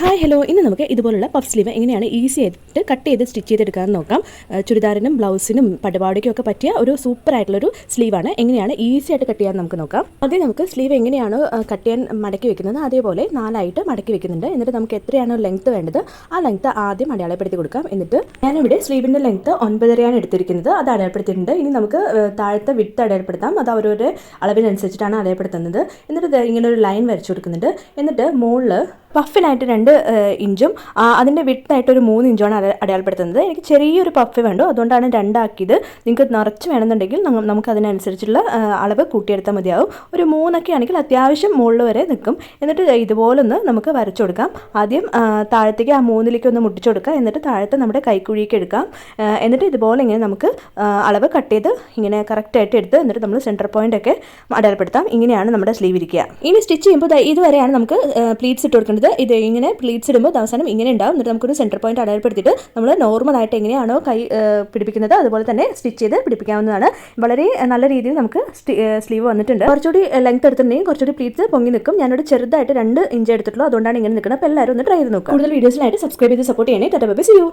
Hi hello ഇന്ന് നമുക്ക് ഇതുപോലുള്ള പഫ് സ്ലീവ് എങ്ങനെയാണ് ഈസി ആയിട്ട് കട്ട് ചെയ്ത് സ്റ്റിച്ച് ചെയ്തെടുക്കാമെന്ന് നോക്കാം. ചുരിദാറിനും ബ്ലൗസിനും പട്ടുപാടിക്കും ഒക്കെ പറ്റിയ ഒരു സൂപ്പർ ആയിട്ടുള്ളൊരു സ്ലീവാണ് എങ്ങനെയാണ് ഈസി ആയിട്ട് കട്ട് ചെയ്യാൻ നമുക്ക് നോക്കാം. ആദ്യം നമുക്ക് സ്ലീവ് എങ്ങനെയാണ് കട്ട് ചെയ്യാൻ മടക്കി വെക്കുന്നത്? അതേപോലെ നാലായിട്ട് മടക്കി വെക്കുന്നുണ്ട്. എന്നിട്ട് നമുക്ക് എത്രയാണോ ലെങ്ത് വേണ്ടത്? ആ ലെങ്ത് ആദ്യം അടയാളപ്പെടുത്തി കൊടുക്കാം. എന്നിട്ട് ഞാനിവിടെ സ്ലീവിന്റെ ലെങ്ത് ഒൻപതരയാണ് എടുത്തിരിക്കുന്നത്. അത് അടയാളപ്പെടുത്തിയിട്ടുണ്ട്. ഇനി നമുക്ക് താഴത്തെ വിട്ട് അടയാളപ്പെടുത്താം. അത് അവരവരുടെ അളവിനനുസരിച്ചിട്ടാണ് അടയാളപ്പെടുത്തുന്നത്. എന്നിട്ട് ഇങ്ങനെ ഒരു ലൈൻ വരച്ചു കൊടുക്കുന്നുണ്ട്. എന്നിട്ട് മുകളിൽ പഫിനായിട്ട് രണ്ട് ഇഞ്ചും. അതിന്റെ വിട്ടായിട്ട് ഒരു മൂന്ന് ഇഞ്ചുമാണ് അട- അടയാളപ്പെടുത്തുന്നത്. എനിക്ക് ചെറിയൊരു പഫ് വേണ്ടു. അതുകൊണ്ടാണ് രണ്ടാക്കിയത്. നിങ്ങൾക്ക് നിറച്ച് വേണമെന്നുണ്ടെങ്കിൽ നമുക്ക് അതിനനുസരിച്ചുള്ള അളവ് കൂട്ടിയെടുത്താൽ മതിയാവും. ഒരു മൂന്നൊക്കെ ആണെങ്കിൽ അത്യാവശ്യം മുകളിൽ വരെ നിൽക്കും. എന്നിട്ട് ഇതുപോലെ ഇതുപോലൊന്ന് നമുക്ക് വരച്ചു കൊടുക്കാം. ആദ്യം താഴത്തേക്ക് ആ മൂന്നിലേക്ക് ഒന്ന് മുട്ടിച്ചു കൊടുക്കാം എന്നിട്ട് താഴത്തെ നമ്മുടെ കൈക്കുഴിക്ക് എടുക്കാം. എന്നിട്ട് ഇതുപോലെ ഇങ്ങനെ നമുക്ക് അളവ് കട്ട് ചെയ്ത് ഇങ്ങനെ കറക്റ്റായിട്ട് എടുത്ത് എന്നിട്ട് നമ്മൾ സെന്റർ പോയിന്റ് ഒക്കെ അടയാളപ്പെടുത്താം. ഇങ്ങനെയാണ് നമ്മുടെ സ്ലീവ് ഇരിക്കുക. ഇനി സ്റ്റിച്ച് ചെയ്യുമ്പോൾ ഇതുവരെയാണ് നമുക്ക് പ്ലീറ്റ്സ് ഇട്ട് കൊടുക്കേണ്ടത്. ഇത് ഇങ്ങനെ പ്ലീറ്റ്സ് ഇടുമ്പോൾ അവസാനം ഇങ്ങനെ ഉണ്ടാവും. എന്നിട്ട് നമുക്കൊരു സെന്റർ പോയിന്റ് അടയാളപ്പെടുത്തിയിട്ട് നമ്മൾ നോർമലായിട്ട് എങ്ങനെയാണോ കൈ പിടിപ്പിക്കുന്നത് അതുപോലെ തന്നെ സ്റ്റിച്ച് ചെയ്ത് പിടിപ്പിക്കാവുന്നതാണ്. വളരെ നല്ല രീതിയിൽ നമുക്ക് സ്ലീവ് വന്നിട്ടുണ്ട്. കുറച്ചുകൂടി ലെങ്ത് എടുത്തിട്ടുണ്ടെങ്കിൽ കുറച്ചുകൂടി പ്ലീറ്റ്സ് പൊങ്ങി നിൽക്കും. ഞാനൊരു ചെറുതായിട്ട് രണ്ട് ഇഞ്ച് എടുത്തിട്ടുള്ളൂ. അതുകൊണ്ടാണ് ഇങ്ങനെ നിൽക്കുന്നത്. അപ്പോൾ എല്ലാവരും ഒന്ന് ട്രൈ ചെയ്ത് നോക്കുക. കൂടുതൽ വീഡിയോസിനായിട്ട് സബ്സ്ക്രൈബ് ചെയ്ത് സപ്പോർട്ട് ചെയ്യണേ. Tata by C U